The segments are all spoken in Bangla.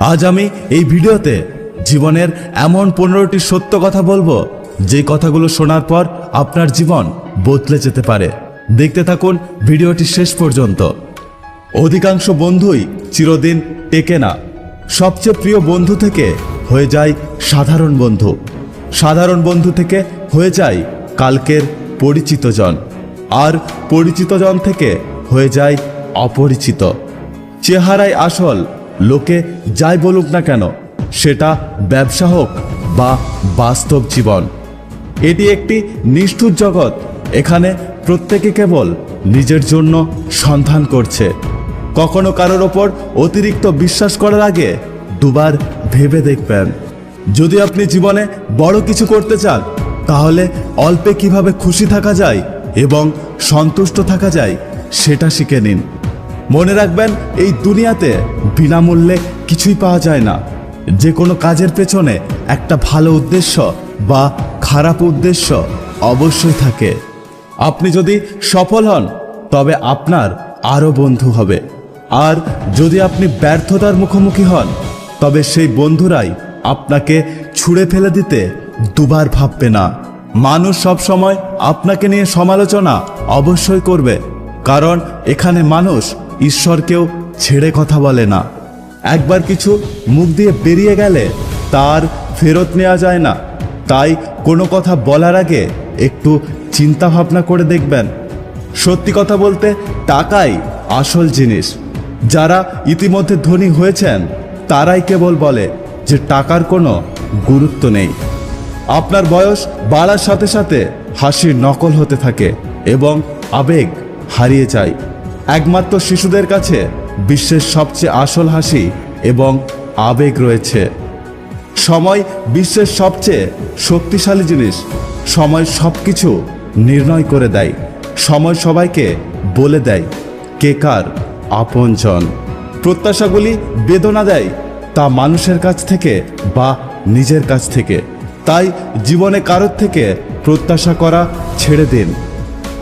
আজ আমি এই ভিডিওতে জীবনের এমন পনেরোটি সত্য কথা বলব, যে কথাগুলো শোনার পর আপনার জীবন বদলে যেতে পারে। দেখতে থাকুন ভিডিওটি শেষ পর্যন্ত। অধিকাংশ বন্ধুই চিরদিন টেকে না। সবচেয়ে প্রিয় বন্ধু থেকে হয়ে যায় সাধারণ বন্ধু। সাধারণ বন্ধু থেকে হয়ে যায় কালকের পরিচিত জন। আর পরিচিত জন থেকে হয়ে যায় অপরিচিত। চেহারায় আসল লোকে যাই বলুক না কেন, সেটা ব্যবসা হোক বা বাস্তব জীবন। এটি একটি নিষ্ঠুর জগৎ, এখানে প্রত্যেকে কেবল নিজের জন্য সন্ধান করছে। কখনো কারোর ওপর অতিরিক্ত বিশ্বাস করার আগে দুবার ভেবে দেখবেন। যদি আপনি জীবনে বড় কিছু করতে চান, তাহলে অল্পে কীভাবে খুশি থাকা যায় এবং সন্তুষ্ট থাকা যায়, সেটা শিখে নিন। মনে রাখবেন, এই দুনিয়াতে বিনামূল্যে কিছুই পাওয়া যায় না। যে কোনো কাজের পেছনে একটা ভালো উদ্দেশ্য বা খারাপ উদ্দেশ্য অবশ্যই থাকে। আপনি যদি সফল হন, তবে আপনার আরও বন্ধু হবে। আর যদি আপনি ব্যর্থতার মুখোমুখি হন, তবে সেই বন্ধুরাই আপনাকে ছুঁড়ে ফেলে দিতে দুবার ভাববে না। মানুষ সব সময় আপনাকে নিয়ে সমালোচনা অবশ্যই করবে, কারণ এখানে মানুষ ঈশ্বরকেও ছেড়ে কথা বলে না। একবার কিছু মুখ দিয়ে বেরিয়ে গেলে তার ফেরত নেওয়া যায় না। তাই কোনো কথা বলার আগে একটু চিন্তা ভাবনা করে দেখবেন। সত্যি কথা বলতে টাকাই আসল জিনিস। যারা ইতিমধ্যে ধনী হয়েছেন, তারাই কেবল বলে যে টাকার কোনো গুরুত্ব নেই। আপনার বয়স বাড়ার সাথে সাথে হাসির নকল হতে থাকে এবং আবেগ হারিয়ে যায়। একমাত্র শিশুদের কাছে বিশ্বের সবচেয়ে আসল হাসি এবং আবেগ রয়েছে। সময় বিশ্বের সবচেয়ে শক্তিশালী জিনিস। সময় সব কিছু নির্ণয় করে দেয়। সময় সবাইকে বলে দেয়, কে কার আপনজন? প্রত্যাশাগুলি বেদনা দেয়, তা মানুষের কাছ থেকে বা নিজের কাছ থেকে। তাই জীবনে কারোর থেকে প্রত্যাশা করা ছেড়ে দিন।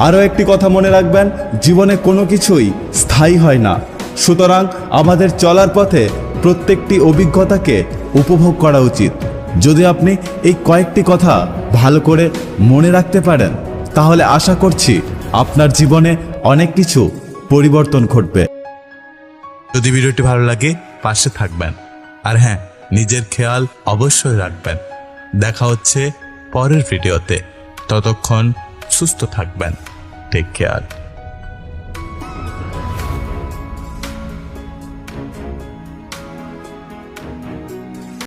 আরও একটি কথা মনে রাখবেন, জীবনে কোনো কিছুই স্থায়ী হয় না। সুতরাং আমাদের চলার পথে প্রত্যেকটি অভিজ্ঞতাকে উপভোগ করা উচিত। যদি আপনি এই কয়েকটি কথা ভালো করে মনে রাখতে পারেন, তাহলে আশা করছি আপনার জীবনে অনেক কিছু পরিবর্তন ঘটবে। যদি ভিডিওটি ভালো লাগে, পাশে থাকবেন। আর হ্যাঁ নিজের খেয়াল অবশ্যই রাখবেন। দেখা হচ্ছে পরের ভিডিওতে। ততক্ষণ সুস্থ থাকবেন। Take care